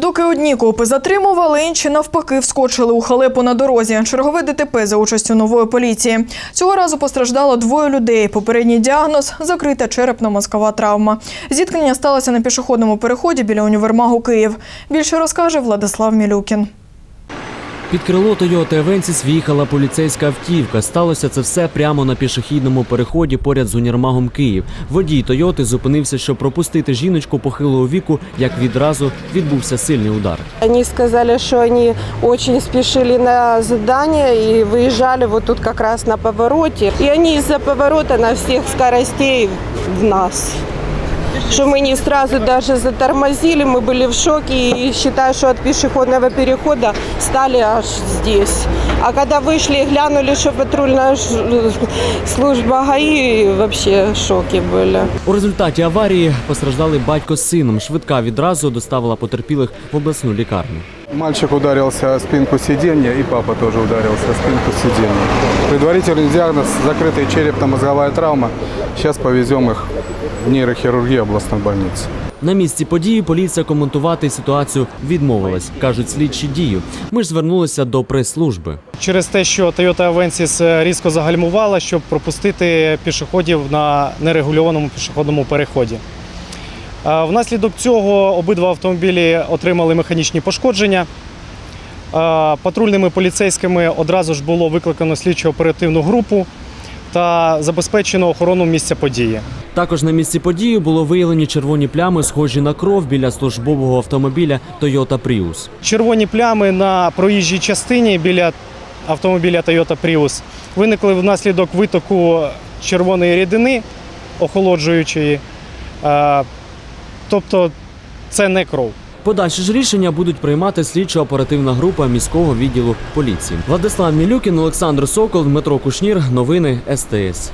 Доки одні копи затримували, інші навпаки вскочили у халепу на дорозі. Чергове ДТП за участю нової поліції. Цього разу постраждало двоє людей. Попередній діагноз закрита черепно-мозкова травма. Зіткнення сталося на пішохідному переході біля універмагу Київ. Більше розкаже Владислав Мілюкін. Під крило Toyota Avensis в'їхала поліцейська автівка. Сталося це все прямо на пішохідному переході поряд з універмагом Київ. Водій Тойоти зупинився, щоб пропустити жіночку похилого віку, як відразу відбувся сильний удар. Они сказали, что они очень спешили на задание и выезжали вот тут как раз на повороте. И они из-за поворота на всех скоростей в нас Что мы не сразу даже затормозили, мы были в шоке и считаю, что от пешеходного перехода стали аж здесь. А когда вышли и глянули, что патрульная ш- служба ГАИ, вообще в шоке были. У результаті аварії постраждали батько з сином. Швидка відразу доставила потерпілих в обласну лікарню. Мальчик ударился о спинку сиденья, и папа тоже ударился о спинку сиденья. Предварительный диагноз – закрытая черепно-мозговая травма. Сейчас повезем их в нейрохирургию областной больницы. На місці події поліція коментувати ситуацію відмовилась. кажуть, слідчі дію. Ми ж звернулися до прес-служби. через те, що Toyota Avensis різко загальмувала, щоб пропустити пішоходів на нерегульованому пішохідному переході. Е, Внаслідок цього обидва автомобілі отримали механічні пошкодження. Е, Патрульними поліцейськими одразу ж було викликано слідчо-оперативну групу та забезпечено охорону місця події. Також на місці події було виявлені червоні плями, схожі на кров біля службового автомобіля Toyota Prius. Червоні плями на проїжджій частині біля автомобіля Toyota Prius виникли внаслідок витоку червоної рідини охолоджуючої. Тобто це не кров. Подальші ж рішення будуть приймати слідчо-оперативна група міського відділу поліції. Владислав Мілюкін, Олександр Сокол, Дмитро Кушнір. Новини СТС.